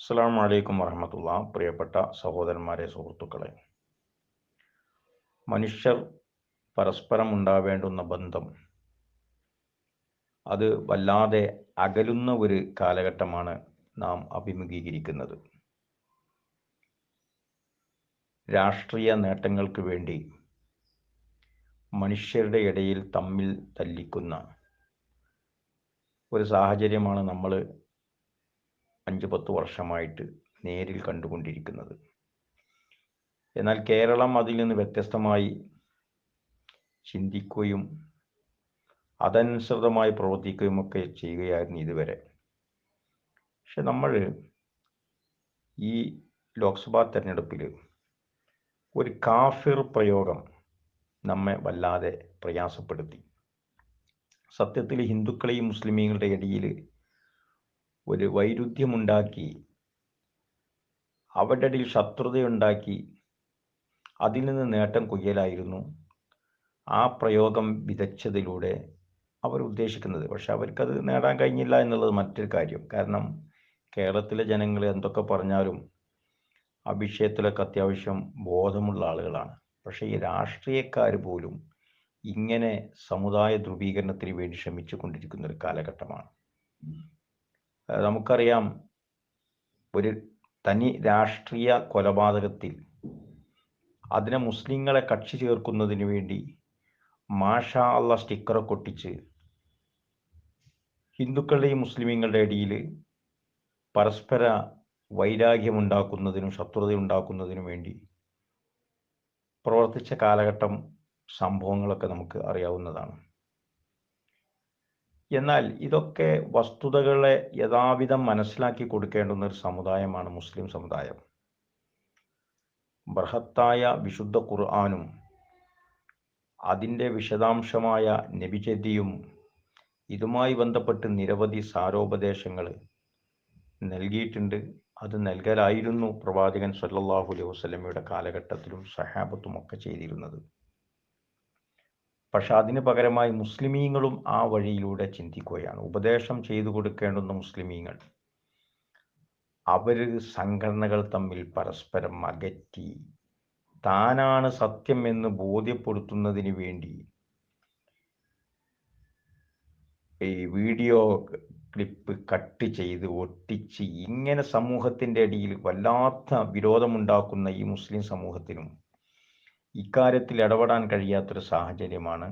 അസ്സാം വലൈക്കും വറഹമത്തുള്ള. പ്രിയപ്പെട്ട സഹോദരന്മാരെ സുഹൃത്തുക്കളെ. മനുഷ്യർ പരസ്പരം ഉണ്ടാവേണ്ടുന്ന ബന്ധം അത് വല്ലാതെ അകലുന്ന ഒരു കാലഘട്ടമാണ് നാം അഭിമുഖീകരിക്കുന്നത്. രാഷ്ട്രീയ നേട്ടങ്ങൾക്ക് വേണ്ടി മനുഷ്യരുടെ ഇടയിൽ തമ്മിൽ തല്ലിക്കുന്ന ഒരു സാഹചര്യമാണ് നമ്മൾ അഞ്ച് പത്ത് വർഷമായിട്ട് നേരിൽ കണ്ടുകൊണ്ടിരിക്കുന്നത്. എന്നാൽ കേരളം അതിൽ നിന്ന് വ്യത്യസ്തമായി ചിന്തിക്കുകയും അതനുസൃതമായി പ്രവർത്തിക്കുകയും ഒക്കെ ചെയ്യുകയായിരുന്നു ഇതുവരെ. പക്ഷെ നമ്മൾ ഈ ലോക്സഭാ തെരഞ്ഞെടുപ്പിൽ ഒരു കാഫിർ പ്രയോഗം നമ്മെ വല്ലാതെ പ്രയാസപ്പെടുത്തി. സത്യത്തിൽ ഹിന്ദുക്കളെയും മുസ്ലിമീങ്ങളുടെ ഇടയിൽ ഒരു വൈരുദ്ധ്യമുണ്ടാക്കി അവരുടെ ഇടയിൽ ശത്രുതയുണ്ടാക്കി അതിൽ നിന്ന് നേട്ടം കൊയ്യലായിരുന്നു ആ പ്രയോഗം വിതച്ചതിലൂടെ അവർ ഉദ്ദേശിക്കുന്നത്. പക്ഷെ അവർക്കത് നേടാൻ കഴിഞ്ഞില്ല എന്നുള്ളത് മറ്റൊരു കാര്യം. കാരണം കേരളത്തിലെ ജനങ്ങൾ എന്തൊക്കെ പറഞ്ഞാലും ആ വിഷയത്തിലൊക്കെ അത്യാവശ്യം ബോധമുള്ള ആളുകളാണ്. പക്ഷേ ഈ രാഷ്ട്രീയക്കാർ പോലും ഇങ്ങനെ സമുദായ ധ്രുവീകരണത്തിന് വേണ്ടി ശ്രമിച്ചു കൊണ്ടിരിക്കുന്ന ഒരു കാലഘട്ടമാണ്. നമുക്കറിയാം ഒരു തനി രാഷ്ട്രീയ കൊലപാതകത്തിൽ അതിനെ മുസ്ലിങ്ങളെ കക്ഷി ചേർക്കുന്നതിന് വേണ്ടി മാഷ അള്ള സ്റ്റിക്കറൊക്കെ ഒട്ടിച്ച് ഹിന്ദുക്കളുടെയും മുസ്ലിമീങ്ങളുടെ ഇടയിൽ പരസ്പര വൈരാഗ്യമുണ്ടാക്കുന്നതിനും ശത്രുത ഉണ്ടാക്കുന്നതിനും വേണ്ടി പ്രവർത്തിച്ച കാലഘട്ടം സംഭവങ്ങളൊക്കെ നമുക്ക് അറിയാവുന്നതാണ്. എന്നാൽ ഇതൊക്കെ വസ്തുതകളെ യഥാവിധം മനസ്സിലാക്കി കൊടുക്കേണ്ടുന്ന ഒരു സമുദായമാണ് മുസ്ലിം സമുദായം. ബൃഹത്തായ വിശുദ്ധ ഖുർആാനും അതിന്റെ വിശദാംശമായ നബിചര്യയും ഇതുമായി ബന്ധപ്പെട്ട് നിരവധി സാരോപദേശങ്ങൾ നൽകിയിട്ടുണ്ട്. അത് നൽകലായിരുന്നു പ്രവാചകൻ സല്ലാഹു അലൈഹി വസല്ലമയുടെ കാലഘട്ടത്തിലും സഹാബത്തുമൊക്കെ ചെയ്തിരുന്നത്. പക്ഷെ അതിന് പകരമായി മുസ്ലിമീങ്ങളും ആ വഴിയിലൂടെ ചിന്തിക്കുകയാണ്. ഉപദേശം ചെയ്തു കൊടുക്കേണ്ടുന്ന മുസ്ലിമീങ്ങൾ. അവർ സംഘടനകൾ തമ്മിൽ പരസ്പരം അകറ്റി. താനാണ് സത്യം എന്ന് ബോധ്യപ്പെടുത്തുന്നതിന് വേണ്ടി ഈ വീഡിയോ ക്ലിപ്പ് കട്ട് ചെയ്ത് ഒട്ടിച്ച് ഇങ്ങനെ സമൂഹത്തിന്റെ അടിയിൽ വല്ലാത്ത വിരോധമുണ്ടാക്കുന്ന ഈ മുസ്ലിം സമൂഹത്തിനും ഇക്കാര്യത്തിൽ ഇടപെടാൻ കഴിയാത്തൊരു സാഹചര്യമാണ്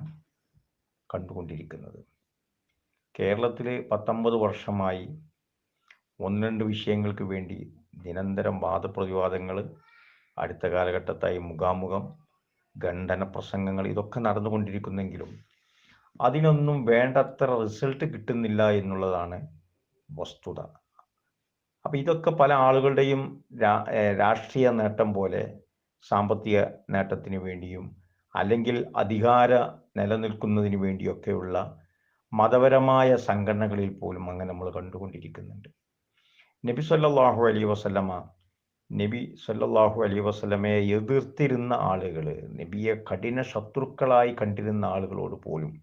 കണ്ടുകൊണ്ടിരിക്കുന്നത്. കേരളത്തിൽ പത്തൊമ്പത് വർഷമായി ഒന്ന് രണ്ട് വിഷയങ്ങൾക്ക് വേണ്ടി നിരന്തരം വാദപ്രതിവാദങ്ങൾ അടുത്ത കാലഘട്ടത്തായി മുഖാമുഖം ഖണ്ഡന പ്രസംഗങ്ങൾ ഇതൊക്കെ നടന്നുകൊണ്ടിരിക്കുന്നെങ്കിലും അതിനൊന്നും വേണ്ടത്ര റിസൾട്ട് കിട്ടുന്നില്ല എന്നുള്ളതാണ് വസ്തുത. അപ്പോൾ ഇതൊക്കെ പല ആളുകളുടെയും രാഷ്ട്രീയ നേട്ടം പോലെ സാമ്പത്തിക നേട്ടത്തിന് വേണ്ടിയും അല്ലെങ്കിൽ അധികാര നിലനിൽക്കുന്നതിന് വേണ്ടിയൊക്കെയുള്ള മതപരമായ സംഘടനകളിൽ പോലും അങ്ങനെ നമ്മൾ കണ്ടുകൊണ്ടിരിക്കുന്നുണ്ട്. നബി സല്ലാഹു അലൈ വസ്ലമ നബി സല്ലാഹു അലൈ വസ്ലമയെ എതിർത്തിരുന്ന ആളുകൾ നബിയെ കഠിന ശത്രുക്കളായി കണ്ടിരുന്ന ആളുകളോട് പോലും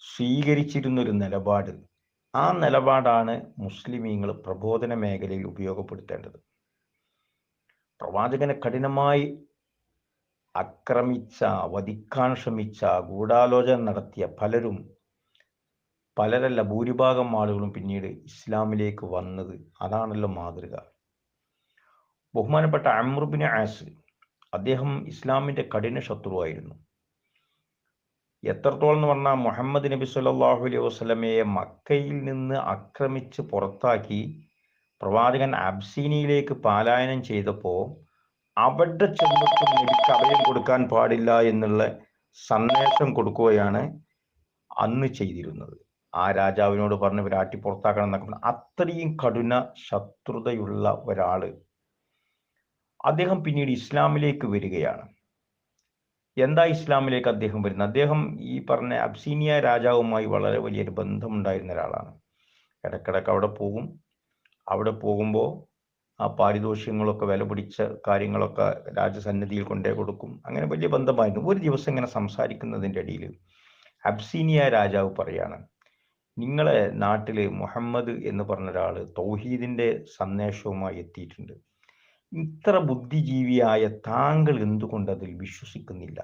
സ്വീകരിച്ചിരുന്നൊരു നിലപാട്. ആ നിലപാടാണ് മുസ്ലിമീങ്ങൾ പ്രബോധന മേഖലയിൽ ഉപയോഗപ്പെടുത്തേണ്ടത്. പ്രവാചകനെ കഠിനമായി ആക്രമിച്ച വധിക്കാൻ ശ്രമിച്ച ഗൂഢാലോചന നടത്തിയ പലരും പലരല്ല ഭൂരിഭാഗം ആളുകളും പിന്നീട് ഇസ്ലാമിലേക്ക് വന്നത്. അതാണല്ലോ മാതൃക. ബഹുമാനപ്പെട്ട അമ്രുബിന് ആസ് അദ്ദേഹം ഇസ്ലാമിന്റെ കഠിന ശത്രുവായിരുന്നു. എത്രത്തോളം എന്ന് പറഞ്ഞാൽ മുഹമ്മദ് നബി സല്ലാഹു അലൈഹി വസ്ലമയെ മക്കയിൽ നിന്ന് ആക്രമിച്ച് പുറത്താക്കി പ്രവാചകൻ അബ്സീനിയിലേക്ക് പാലായനം ചെയ്തപ്പോൾ അവിടെ ചെന്നിട്ടും നബിക്ക് അഭയം കൊടുക്കാൻ പാടില്ല എന്നുള്ള സന്ദേശം കൊടുക്കുകയാണ് അന്ന് ചെയ്തിരുന്നത്. ആ രാജാവിനോട് പറഞ്ഞ് വിരാട്ടി പുറത്താക്കണം എന്നൊക്കെ പറഞ്ഞു അത്രയും കഠിന ശത്രുതയുള്ള ഒരാൾ. അദ്ദേഹം പിന്നീട് ഇസ്ലാമിലേക്ക് വരികയാണ്. എന്താ ഇസ്ലാമിലേക്ക് അദ്ദേഹം വരുന്നത്? അദ്ദേഹം ഈ പറഞ്ഞ അബ്സീനിയ രാജാവുമായി വളരെ വലിയൊരു ബന്ധമുണ്ടായിരുന്ന ഒരാളാണ്. ഇടക്കിടക്ക് അവിടെ പോകും അവിടെ പോകുമ്പോൾ ആ പാരിതോഷികങ്ങളൊക്കെ വില പിടിച്ച കാര്യങ്ങളൊക്കെ രാജസന്നിധിയിൽ കൊണ്ടേ കൊടുക്കും. അങ്ങനെ വലിയ ബന്ധമായിരുന്നു. ഒരു ദിവസം ഇങ്ങനെ സംസാരിക്കുന്നതിന്റെ ഇടയിൽ അബ്സീനിയ രാജാവ് പറയാണ് നിങ്ങളെ നാട്ടിൽ മുഹമ്മദ് എന്ന് പറഞ്ഞ ഒരാൾ തൗഹീദിന്റെ സന്ദേശവുമായി എത്തിയിട്ടുണ്ട്. ഇത്ര ബുദ്ധിജീവിയായ താങ്കൾ എന്തുകൊണ്ട് അതിൽ വിശ്വസിക്കുന്നില്ല?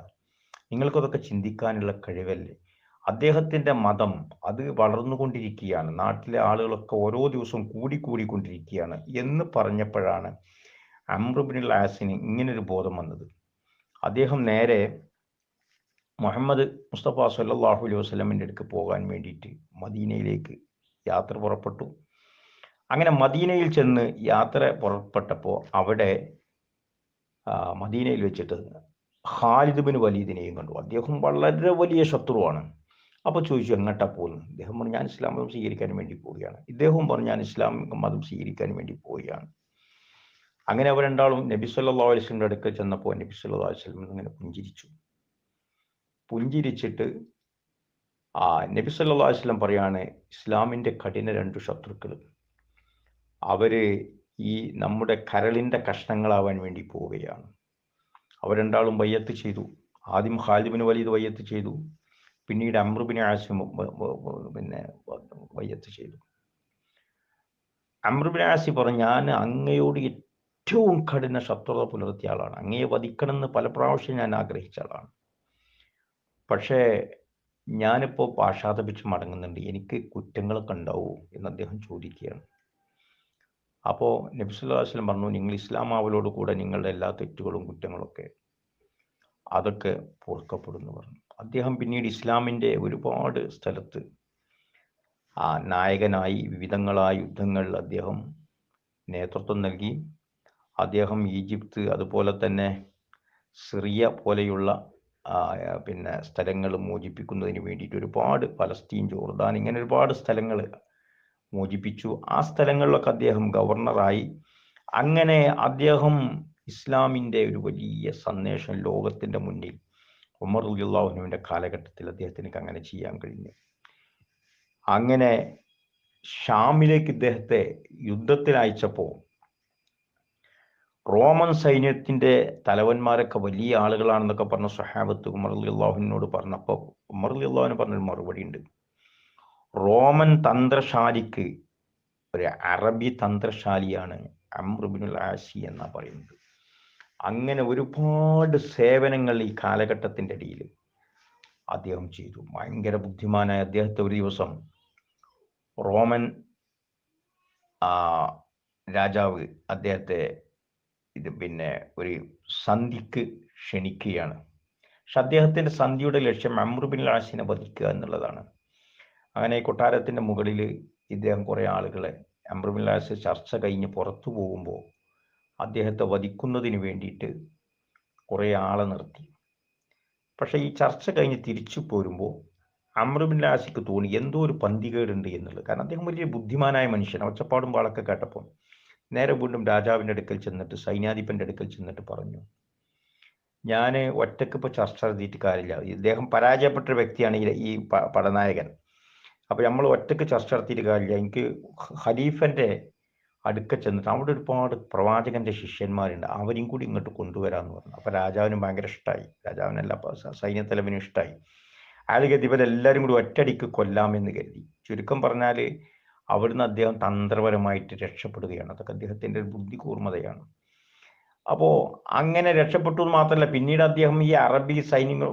നിങ്ങൾക്കതൊക്കെ ചിന്തിക്കാനുള്ള കഴിവല്ലേ? അദ്ദേഹത്തിന്റെ മതം അത് വളർന്നുകൊണ്ടിരിക്കുകയാണ്. നാട്ടിലെ ആളുകളൊക്കെ ഓരോ ദിവസവും കൂടിക്കൂടിക്കൊണ്ടിരിക്കുകയാണ് എന്ന് പറഞ്ഞപ്പോഴാണ് അമ്രുബിനുൽ ആസിന് ഇങ്ങനൊരു ബോധം വന്നത്. അദ്ദേഹം നേരെ മുഹമ്മദ് മുസ്തഫ സല്ലാഹു അലൈഹി വസ്ലമിന്റെ അടുക്ക് പോകാൻ വേണ്ടിയിട്ട് മദീനയിലേക്ക് യാത്ര പുറപ്പെട്ടു. അങ്ങനെ മദീനയിൽ ചെന്ന് യാത്ര പുറപ്പെട്ടപ്പോൾ അവിടെ മദീനയിൽ വെച്ചിട്ട് ഖാലിദ് ബിൻ വലീദിനെയും കണ്ടു. അദ്ദേഹം വളരെ വലിയ ശത്രുവാണ്. അപ്പോൾ ചോദിച്ചു എങ്ങോട്ടാ പോകുന്നത്? ഇദ്ദേഹം പറഞ്ഞു ഞാൻ ഇസ്ലാം മതം സ്വീകരിക്കാൻ വേണ്ടി പോവുകയാണ്. ഇദ്ദേഹവും പറഞ്ഞു ഞാൻ ഇസ്ലാം മതം സ്വീകരിക്കാൻ വേണ്ടി പോവുകയാണ്. അങ്ങനെ അവർ രണ്ടാളും നബി സല്ലാ അലിസ്ലിന്റെ അടുക്കൽ ചെന്നപ്പോൾ നബി സല്ലാ അലിസ്ലം അങ്ങനെ പുഞ്ചിരിച്ചു. പുഞ്ചിരിച്ചിട്ട് ആ നബി സല്ലാ അലിസ്ലം പറയാണ് ഇസ്ലാമിന്റെ കഠിന രണ്ടു ശത്രുക്കൾ അവർ ഈ നമ്മുടെ കരളിന്റെ കഷ്ണങ്ങളാവാൻ വേണ്ടി പോവുകയാണ്. അവർ രണ്ടാളും വയ്യത്ത് ചെയ്തു. ആദ്യം ഖാലിബിന് വലിയത് വയ്യത്ത് ചെയ്തു. പിന്നീട് അമ്രുബിന് ആസിം പിന്നെ വയ്യത്ത് ചെയ്തു. അമ്രുബിൻ ആസി പറഞ്ഞു ഞാൻ അങ്ങയോട് ഏറ്റവും കഠിന ശത്രുത പുലർത്തിയ ആളാണ്. അങ്ങയെ വധിക്കണമെന്ന് പല പ്രാവശ്യം ഞാൻ ആഗ്രഹിച്ച ആളാണ്. പക്ഷേ ഞാനിപ്പോൾ പാഷാതപിച്ച് മടങ്ങുന്നുണ്ട്. എനിക്ക് കുറ്റങ്ങളൊക്കെ ഉണ്ടാവൂ എന്ന് അദ്ദേഹം ചോദിക്കുകയാണ്. അപ്പോൾ നബ്സുല്ലാസ്ലം പറഞ്ഞു നിങ്ങൾ ഇസ്ലാമാവലോട് കൂടെ നിങ്ങളുടെ എല്ലാ തെറ്റുകളും കുറ്റങ്ങളൊക്കെ അതൊക്കെ പൊറുക്കപ്പെടുന്നു പറഞ്ഞു. അദ്ദേഹം പിന്നീട് ഇസ്ലാമിന്റെ ഒരുപാട് സ്ഥലത്ത് ആ നായകനായി വിവിധങ്ങളായ യുദ്ധങ്ങളിൽ അദ്ദേഹം നേതൃത്വം നൽകി. അദ്ദേഹം ഈജിപ്ത് അതുപോലെ തന്നെ സിറിയ പോലെയുള്ള പിന്നെ സ്ഥലങ്ങൾ മോചിപ്പിക്കുന്നതിന് വേണ്ടിയിട്ട് ഒരുപാട് പലസ്തീൻ ജോർദാൻ ഇങ്ങനെ ഒരുപാട് സ്ഥലങ്ങൾ മോചിപ്പിച്ചു. ആ സ്ഥലങ്ങളിലൊക്കെ അദ്ദേഹം ഗവർണറായി. അങ്ങനെ അദ്ദേഹം ഇസ്ലാമിന്റെ ഒരു വലിയ സന്ദേശം ലോകത്തിന്റെ മുന്നിൽ ഉമർ ഉല്ലാഹുനുവിന്റെ കാലഘട്ടത്തിൽ അദ്ദേഹത്തിന് അങ്ങനെ ചെയ്യാൻ കഴിഞ്ഞു. അങ്ങനെ ഷാമിലേക്ക് ഇദ്ദേഹത്തെ യുദ്ധത്തിൽ അയച്ചപ്പോൾ റോമൻ സൈന്യത്തിന്റെ തലവന്മാരൊക്കെ വലിയ ആളുകളാണെന്നൊക്കെ പറഞ്ഞ സഹാബത്ത് ഉമർ അലി അള്ളാഹുവിനോട് പറഞ്ഞപ്പോൾ ഉമർ അലി അള്ളാഹുവിന് പറഞ്ഞൊരു മറുപടി ഉണ്ട്. റോമൻ തന്ത്രശാലിക്ക് ഒരു അറബി തന്ത്രശാലിയാണ് അമ്രുബിനുൽ ആസി എന്നാ പറയുന്നത്. അങ്ങനെ ഒരുപാട് സേവനങ്ങൾ ഈ കാലഘട്ടത്തിന്റെ ഇടയിൽ അദ്ദേഹം ചെയ്തു. ഭയങ്കര ബുദ്ധിമാനായ അദ്ദേഹത്തെ ഒരു ദിവസം റോമൻ രാജാവ് അദ്ദേഹത്തെ ഇത് പിന്നെ ഒരു സന്ധിക്ക് ക്ഷണിക്കുകയാണ്. പക്ഷെ അദ്ദേഹത്തിന്റെ സന്ധിയുടെ ലക്ഷ്യം അമ്രുബിൻ ലാസിനെ വധിക്കുക എന്നുള്ളതാണ്. അങ്ങനെ കൊട്ടാരത്തിന്റെ മുകളിൽ ഇദ്ദേഹം കുറേ ആളുകളെ അമ്രുബിൻ ലാസ് ചർച്ച കഴിഞ്ഞ് പുറത്തു പോകുമ്പോൾ അദ്ദേഹത്തെ വധിക്കുന്നതിന് വേണ്ടിയിട്ട് കുറേ ആളെ നിർത്തി. പക്ഷേ ഈ ചർച്ച കഴിഞ്ഞ് തിരിച്ചു പോരുമ്പോൾ അമൃബിൻലാസിക്ക് തോന്നി എന്തോ ഒരു പന്തികേടുണ്ട് എന്നുള്ളത്. കാരണം അദ്ദേഹം വലിയ ബുദ്ധിമാനായ മനുഷ്യൻ ഒച്ചപ്പാടും വാളൊക്കെ കേട്ടപ്പോൾ നേരെ വീണ്ടും രാജാവിന്റെ അടുക്കൽ ചെന്നിട്ട് സൈന്യാധിപന്റെ അടുക്കൽ ചെന്നിട്ട് പറഞ്ഞു ഞാൻ ഒറ്റയ്ക്ക് ഇപ്പോൾ ചർച്ച നടത്തിയിട്ട് കാര്യമില്ല. ഇദ്ദേഹം പരാജയപ്പെട്ട വ്യക്തിയാണ് ഈ പടനായകൻ. അപ്പോൾ നമ്മൾ ഒറ്റയ്ക്ക് ചർച്ച നടത്തിയിട്ട് കാര്യമില്ല. എനിക്ക് ഖലീഫന്റെ അടുക്ക ചെന്നിട്ട് അവിടെ ഒരുപാട് പ്രവാചകന്റെ ശിഷ്യന്മാരുണ്ട്. അവരും കൂടി ഇങ്ങോട്ട് കൊണ്ടുവരാമെന്ന് പറഞ്ഞു. അപ്പോൾ രാജാവിന് ഭയങ്കര ഇഷ്ടമായി രാജാവിനല്ല സൈന്യത്തലവിനും ഇഷ്ടമായി അയാൾ കരുതി കൂടി ഒറ്റടിക്ക് കൊല്ലാമെന്ന് കരുതി. ചുരുക്കം പറഞ്ഞാൽ അവിടുന്ന് അദ്ദേഹം തന്ത്രപരമായിട്ട് രക്ഷപ്പെടുകയാണ്. അതൊക്കെ അദ്ദേഹത്തിന്റെ ഒരു ബുദ്ധി കൂർമ്മതയാണ് അപ്പോൾ അങ്ങനെ രക്ഷപ്പെട്ടു എന്ന് മാത്രമല്ല പിന്നീട് അദ്ദേഹം ഈ അറബി സൈന്യങ്ങൾ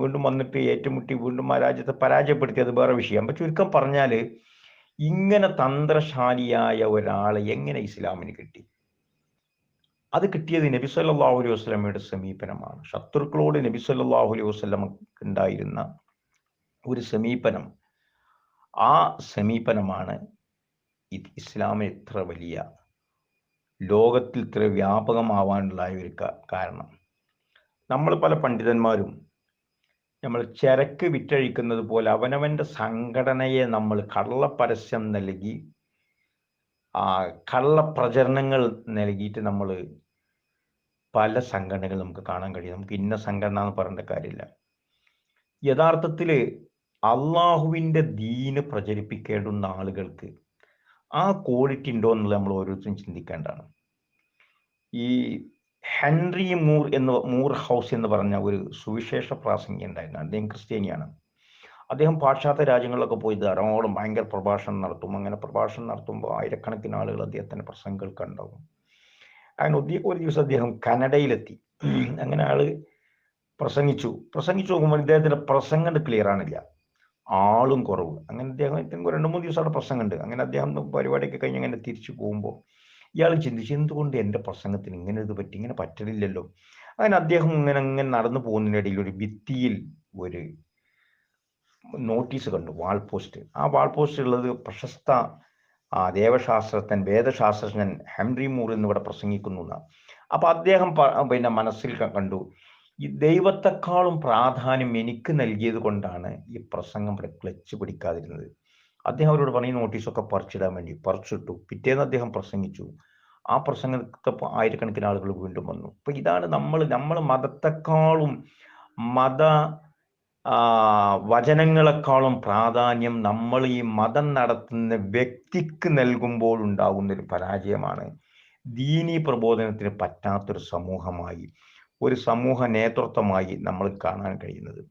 വീണ്ടും വന്നിട്ട് ഏറ്റുമുട്ടി വീണ്ടും ആ രാജ്യത്തെ പരാജയപ്പെടുത്തി. അത് വേറെ വിഷയം. അപ്പൊ ചുരുക്കം പറഞ്ഞാൽ ഇങ്ങനെ തന്ത്രശാലിയായ ഒരാളെ എങ്ങനെ ഇസ്ലാമിന് കിട്ടി? അത് കിട്ടിയത് നബി സല്ലാഹു അലൈഹി വസ്ലമയുടെ സമീപനമാണ്. ശത്രുക്കളോട് നബി സല്ലാഹു അലൈഹി വസ്ലമക്ക് ഉണ്ടായിരുന്ന ഒരു സമീപനം. ആ സമീപനമാണ് ഇത് ഇസ്ലാമിന് ഇത്ര വലിയ ലോകത്തിൽ ഇത്ര വ്യാപകമാവാനുള്ള ഒരു കാരണം. നമ്മൾ പല പണ്ഡിതന്മാരും നമ്മൾ ചരക്ക് വിറ്റഴിക്കുന്നത് പോലെ അവനവന്റെ സംഘടനയെ നമ്മൾ കള്ളപ്പരസ്യം നൽകി ആ കള്ളപ്രചരണങ്ങൾ നൽകിയിട്ട് നമ്മൾ പല സംഘടനകൾ നമുക്ക് കാണാൻ കഴിയും. നമുക്ക് ഇന്ന സംഘടന എന്ന് പറയേണ്ട കാര്യമില്ല. യഥാർത്ഥത്തിൽ അള്ളാഹുവിന്റെ ദീന് പ്രചരിപ്പിക്കേണ്ടുന്ന ആളുകൾക്ക് ആ ക്വാളിറ്റി ഉണ്ടോ എന്നുള്ളത് നമ്മൾ ഓരോരുത്തരും ചിന്തിക്കേണ്ടതാണ്. ഈ ഹെൻറി മൂർ എന്ന് മൂർ ഹൗസ് എന്ന് പറഞ്ഞ ഒരു സുവിശേഷ പ്രാസംഗിക ഉണ്ടായിരുന്നു. അദ്ദേഹം ക്രിസ്ത്യാനിയാണ്. അദ്ദേഹം പാശ്ചാത്യ രാജ്യങ്ങളിലൊക്കെ പോയി ധാരാളം ഭയങ്കര പ്രഭാഷണം നടത്തും. അങ്ങനെ പ്രഭാഷണം നടത്തുമ്പോൾ ആയിരക്കണക്കിന് ആളുകൾ അദ്ദേഹത്തിന്റെ പ്രസംഗങ്ങൾ കണ്ടാവും അങ്ങനെ ഒരു ദിവസം അദ്ദേഹം കനഡയിലെത്തി. അങ്ങനെ ആൾ പ്രസംഗിച്ചു. പ്രസംഗിച്ചു നോക്കുമ്പോൾ ഇദ്ദേഹത്തിന്റെ പ്രസംഗം ക്ലിയർ ആണില്ല. ആളും കുറവ്. അങ്ങനെ അദ്ദേഹം രണ്ട് മൂന്ന് ദിവസം അവിടെ പ്രസംഗമുണ്ട്. അങ്ങനെ അദ്ദേഹം പരിപാടിയൊക്കെ കഴിഞ്ഞ് അങ്ങനെ തിരിച്ചു പോകുമ്പോൾ ഇയാൾ ചിന്തിച്ചു എന്തുകൊണ്ട് എന്റെ പ്രസംഗത്തിന് ഇങ്ങനെ ഇത് പറ്റി? ഇങ്ങനെ പറ്റണില്ലല്ലോ? അങ്ങനെ അദ്ദേഹം ഇങ്ങനെ അങ്ങനെ നടന്നു പോകുന്നതിനിടയിൽ ഒരു ഭിത്തിയിൽ ഒരു നോട്ടീസ് കണ്ടു വാൾ പോസ്റ്റ്. ആ വാൾ പോസ്റ്റ് ഉള്ളത് പ്രശസ്ത ആ ദേവശാസ്ത്രജ്ഞൻ വേദശാസ്ത്രജ്ഞൻ ഹെൻറി മൂർ എന്നിവിടെ പ്രസംഗിക്കുന്നു എന്നാണ്. അപ്പൊ അദ്ദേഹം പിന്നെ മനസ്സിൽ കണ്ടു ഈ ദൈവത്തെക്കാളും പ്രാധാന്യം എനിക്ക് നൽകിയത് കൊണ്ടാണ് ഈ പ്രസംഗം ഇവിടെ ക്ലച്ച് പിടിക്കാതിരുന്നത്. അദ്ദേഹം അവരോട് പറഞ്ഞ നോട്ടീസൊക്കെ പറിച്ചിടാൻ വേണ്ടി പറിച്ചിട്ടു. പിറ്റേന്ന് അദ്ദേഹം പ്രസംഗിച്ചു. ആ പ്രസംഗത്തെ ആയിരക്കണക്കിന് ആളുകൾ വീണ്ടും വന്നു. അപ്പൊ ഇതാണ് നമ്മൾ നമ്മൾ മതത്തെക്കാളും മത വചനങ്ങളെക്കാളും പ്രാധാന്യം നമ്മൾ ഈ മതം നടത്തുന്ന വ്യക്തിക്ക് നൽകുമ്പോൾ ഉണ്ടാകുന്ന ഒരു പരാജയമാണ്. ദീനി പ്രബോധനത്തിന് പറ്റാത്തൊരു സമൂഹമായി ഒരു സമൂഹ നേതൃത്വമായി നമ്മൾ കാണാൻ കഴിയുന്നത്.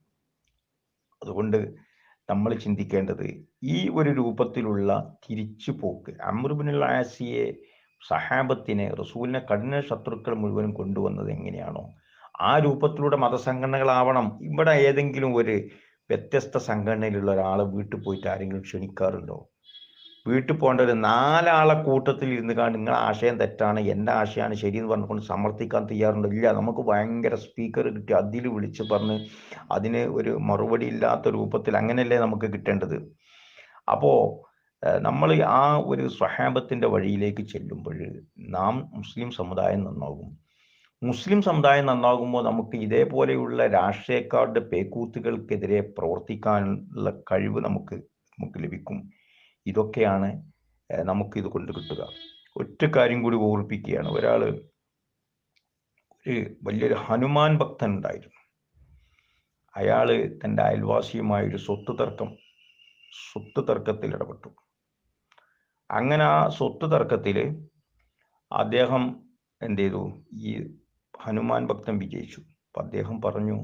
അതുകൊണ്ട് നമ്മൾ ചിന്തിക്കേണ്ടത് ഈ ഒരു രൂപത്തിലുള്ള തിരിച്ചുപോക്ക് അമ്രുബിനുൽ ആസിയെ സഹാബത്തിനെ റസൂലിനെ കഠിന ശത്രുക്കൾ മുഴുവനും കൊണ്ടുവന്നത് എങ്ങനെയാണോ ആ രൂപത്തിലൂടെ മതസംഘടനകളാവണം. ഇവിടെ ഏതെങ്കിലും ഒരു വ്യത്യസ്ത സംഘടനയിലുള്ള ഒരാളെ വീട്ടിൽ പോയിട്ട് ആരെങ്കിലും ക്ഷണിക്കാറുണ്ടോ? വീട്ടിൽ പോകേണ്ട ഒരു നാലാളെ കൂട്ടത്തിൽ ഇരുന്ന് കാണും നിങ്ങളുടെ ആശയം തെറ്റാണ് എന്റെ ആശയമാണ് ശരി എന്ന് പറഞ്ഞുകൊണ്ട് സമർത്ഥിക്കാൻ തയ്യാറുണ്ട്. ഇല്ല നമുക്ക് ഭയങ്കര സ്പീക്കർ കിട്ടി. അതിൽ വിളിച്ച് പറഞ്ഞ് അതിന് ഒരു മറുപടി ഇല്ലാത്ത രൂപത്തിൽ അങ്ങനെയല്ലേ നമുക്ക് കിട്ടേണ്ടത്? അപ്പോൾ നമ്മൾ ആ ഒരു സ്വഹാബത്തിന്റെ വഴിയിലേക്ക് ചെല്ലുമ്പോൾ നാം മുസ്ലിം സമുദായം നന്നാകും. മുസ്ലിം സമുദായം നന്നാകുമ്പോൾ നമുക്ക് ഇതേപോലെയുള്ള രാഷ്ട്രീയക്കാരുടെ പേക്കൂത്തുകൾക്കെതിരെ പ്രവർത്തിക്കാനുള്ള കഴിവ് നമുക്ക് നമുക്ക് ലഭിക്കും. ഇതൊക്കെയാണ് നമുക്ക് ഇത് കൊണ്ട് കിട്ടുക. ഒറ്റ കാര്യം കൂടി ഓർപ്പിക്കുകയാണ് ഒരാൾ ഒരു വലിയൊരു ഹനുമാൻ ഭക്തൻ ഉണ്ടായിരുന്നു അയാൾ തന്റെ അയൽവാസിയുമായ ഒരു സ്വത്ത് തർക്കം സ്വത്ത് തർക്കത്തിൽ ഇടപെട്ടു. അങ്ങനെ ആ സ്വത്ത് തർക്കത്തിൽ അദ്ദേഹം എന്ത് ചെയ്തു? ഈ ഹനുമാൻ ഭക്തൻ വിജയിച്ചു. അപ്പം അദ്ദേഹം പറഞ്ഞു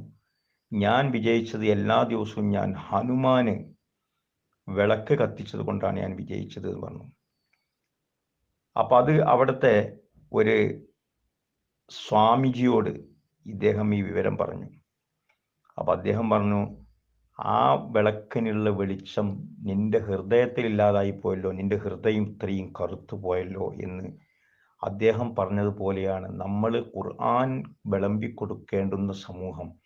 ഞാൻ വിജയിച്ചത് എല്ലാ ദിവസവും ഞാൻ ഹനുമാന് വിളക്ക് കത്തിച്ചത് കൊണ്ടാണ് ഞാൻ വിജയിച്ചത് എന്ന് പറഞ്ഞു. അപ്പൊ അത് അവിടുത്തെ ഒരു സ്വാമിജിയോട് ഇദ്ദേഹം ഈ വിവരം പറഞ്ഞു. അപ്പൊ അദ്ദേഹം പറഞ്ഞു ആ വിളക്കിനുള്ള വെളിച്ചം നിന്റെ ഹൃദയത്തിൽ ഇല്ലാതായി പോയല്ലോ നിന്റെ ഹൃദയം ഇത്രയും കറുത്തു പോയല്ലോ എന്ന് അദ്ദേഹം പറഞ്ഞതുപോലെയാണ് നമ്മൾ ഖുർആൻ വിളമ്പിക്കൊടുക്കേണ്ടുന്ന സമൂഹം.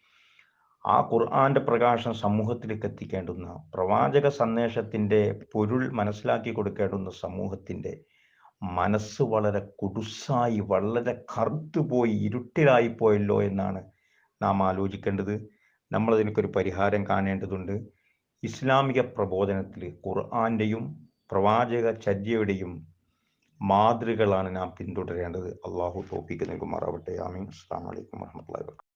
ആ ഖുർആന്റെ പ്രകാശം സമൂഹത്തിലേക്ക് എത്തിക്കേണ്ടുന്ന പ്രവാചക സന്ദേശത്തിന്റെ പൊരുൾ മനസ്സിലാക്കി കൊടുക്കേണ്ടുന്ന സമൂഹത്തിന്റെ മനസ്സ് വളരെ കുടുസായി വളരെ കറുത്തുപോയി ഇരുട്ടിലായിപ്പോയല്ലോ എന്നാണ് നാം ആലോചിക്കേണ്ടത്. നമ്മൾ അതിനൊരു പരിഹാരം കാണേണ്ടതുണ്ട്. ഇസ്ലാമിക പ്രബോധനത്തിൽ ഖുർആന്റെയും പ്രവാചക ചര്യയുടെയും മാതൃകളാണ് നാം പിന്തുടരേണ്ടത്. അള്ളാഹു തോപ്പിക്ക് നൽകുമാറാവട്ടെ. ആമീൻ. അസ്സാം വലൈക്കും വർഹമത്തുള്ളാഹി